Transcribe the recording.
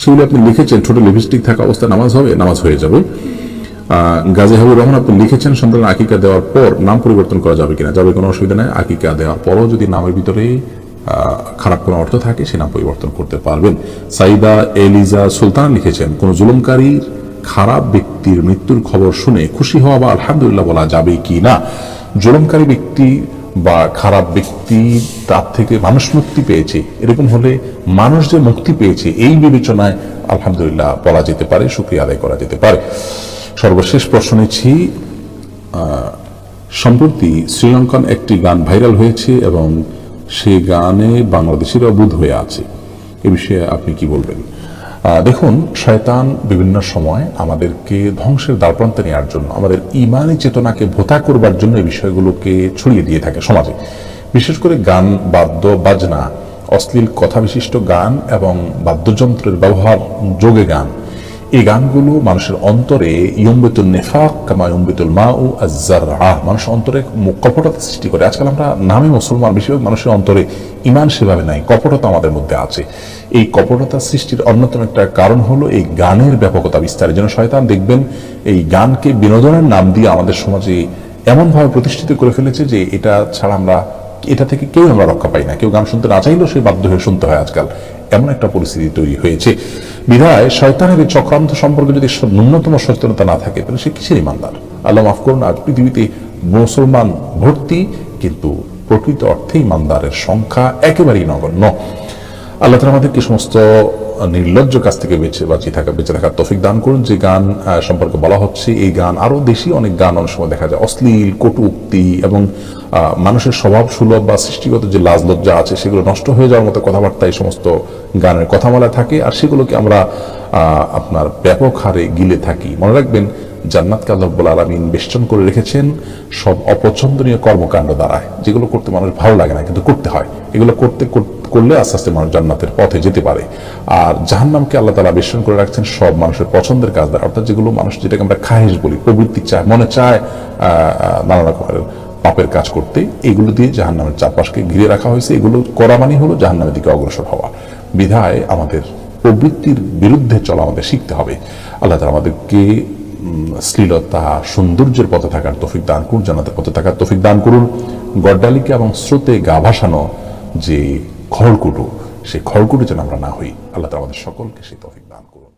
সেগুলি আপনি লিখেছেন, ছোট লিপস্টিক থাকা অবস্থায় নামাজ হবে, নামাজ হয়ে যাবে। গাজী হাবিব রহমান আপনি লিখেছেন সন্তান আকিকা দেওয়ার পর নাম পরিবর্তন করা যাবে কিনা? যাবে কোনো অসুবিধা নেই, আকিকা দেওয়ার পরও যদি নামের ভিতরে খারাপ কোনো অর্থ থাকে, সে নাম পরিবর্তন করতে পারবেন। সাইদা এলিজা সুলতান লিখেছেন, কোন জুলুমকারীর খারাপ ব্যক্তির মৃত্যুর খবর শুনে খুশি হওয়া বা আলহামদুলিল্লাহ বলা যাবে কি না জুলুমকারী ব্যক্তি বা খারাপ ব্যক্তি, তার থেকে মানুষ মুক্তি পেয়েছে। এরকম হলে মানুষ যে মুক্তি পেয়েছে, এই বিবেচনায় আলহামদুলিল্লাহ বলা যেতে পারে, সুক্রিয়া আদায় করা যেতে পারে। সর্বশেষ প্রশ্ন নিচ্ছি সম্প্রতি শ্রীলঙ্কান একটি গান ভাইরাল হয়েছে এবং সেই গানে বাংলাদেশের অবুধ হয়ে আছে। এ বিষয়ে আপনি কি বলবেন? দেখুন, শয়তান বিভিন্ন সময় আমাদেরকে ধ্বংসের দ্বারপ্রান্তে নেওয়ার জন্য, আমাদের ইমানি চেতনাকে ভোতা করবার জন্য এই বিষয়গুলোকে ছড়িয়ে দিয়ে থাকে সমাজে। বিশেষ করে গান, বাদ্য, বাজনা, অশ্লীল কথা বিশিষ্ট গান এবং বাদ্যযন্ত্রের ব্যবহার, যোগে গান। এই গানগুলো মানুষের অন্তরে ইয়ম্বিতুল নেফাক কামা ইয়ম্বিতুল মা ও আজ্জার মানুষের অন্তরে কপটতা সৃষ্টি করে। আজকাল আমরা নামে মুসলমান, বেশিরভাগ মানুষের অন্তরে ইমান সেভাবে নাই, কপটতা আমাদের মধ্যে আছে। এই কপটতা সৃষ্টির অন্যতম একটা কারণ হলো এই গানের ব্যাপকতা বিস্তারের জন্য। শয়তান দেখবেন, এই গানকে বিনোদনের নাম দিয়ে আমাদের সমাজে এমনভাবে প্রতিষ্ঠিত করে ফেলেছে যে এটা ছাড়া আমরা এটা থেকে কেউ আমরা রক্ষা পাই না। কেউ গান শুনতে না চাইলেও সে বাধ্য হয়ে শুনতে হয় আজকাল। এমন একটা পরিস্থিতি তৈরি হয়েছে। বিধায় শয়তানের এই চক্রান্ত সম্পর্কে যদি ন্যূনতম সচেতনতা না থাকে, তাহলে সে কিসের ইমানদার? আল্লাহ মাফ করুন আজ পৃথিবীতে মুসলমান ভর্তি, কিন্তু প্রকৃত অর্থে ইমানদারের সংখ্যা একেবারেই নগণ্য। আল্লাহ তালা আমাদেরকে সমস্ত নির্লজ্জ কাছ থেকে বেঁচে বাঁচিয়ে থাকা বেঁচে থাকার তফিক দান করুন। যে গান সম্পর্কে বলা হচ্ছে, এই গান আরও দেশি অনেক গান অনেক সময় দেখা যায়। অশ্লীল কটুক্তি এবং মানুষের স্বভাব সুলভ বা সৃষ্টিগত যে লাজ লজ্জা আছে, সেগুলো নষ্ট হয়ে যাওয়ার মতো কথাবার্তা এই সমস্ত গানের কথামালা থাকে। আর সেগুলোকে আমরা আপনার ব্যাপক হারে গিলে থাকি। মনে রাখবেন জান্নাতকে আল্লাহ রব্বুল আলমিন বেষ্টন করে রেখেছেন সব অপছন্দনীয় কর্মকাণ্ড দ্বারায়। যেগুলো করতে মানুষ ভালো লাগে না, কিন্তু করতে হয়। এগুলো করতে করলে আস্তে আস্তে মানুষ জান্নাতের পথে যেতে পারে। আর জাহান্নামকে আল্লাহ তালা বেষ্টন করে রাখছেন সব মানুষের পছন্দের কাজ দ্বারা। অর্থাৎ যেগুলো মানুষ যেটাকে আমরা খাহেশ বলি, প্রবৃত্তি চায়, মনে চায় নানা রকমের পাপের কাজ করতে, এগুলো দিয়ে জাহান্নামের চারপাশকে ঘিরে রাখা হয়েছে। এগুলো করা মানে হলো জাহান্নামের দিকে অগ্রসর হওয়া। বিধায় আমাদের প্রবৃত্তির বিরুদ্ধে চলা আমাদের শিখতে হবে। আল্লাহ তালা আমাদেরকে শ্লীলতা, সৌন্দর্যের পথে থাকার তফিক দান করুন জানাতের পথে থাকার তফিক দান করুন। গড্ডালিকা এবং স্রোতে গা ভাসানো যে খড়কুটু, সেই খড়কুটো যেন আমরা না হই, আল্লাহ আমাদের সকলকে সেই তফিক দান করুন।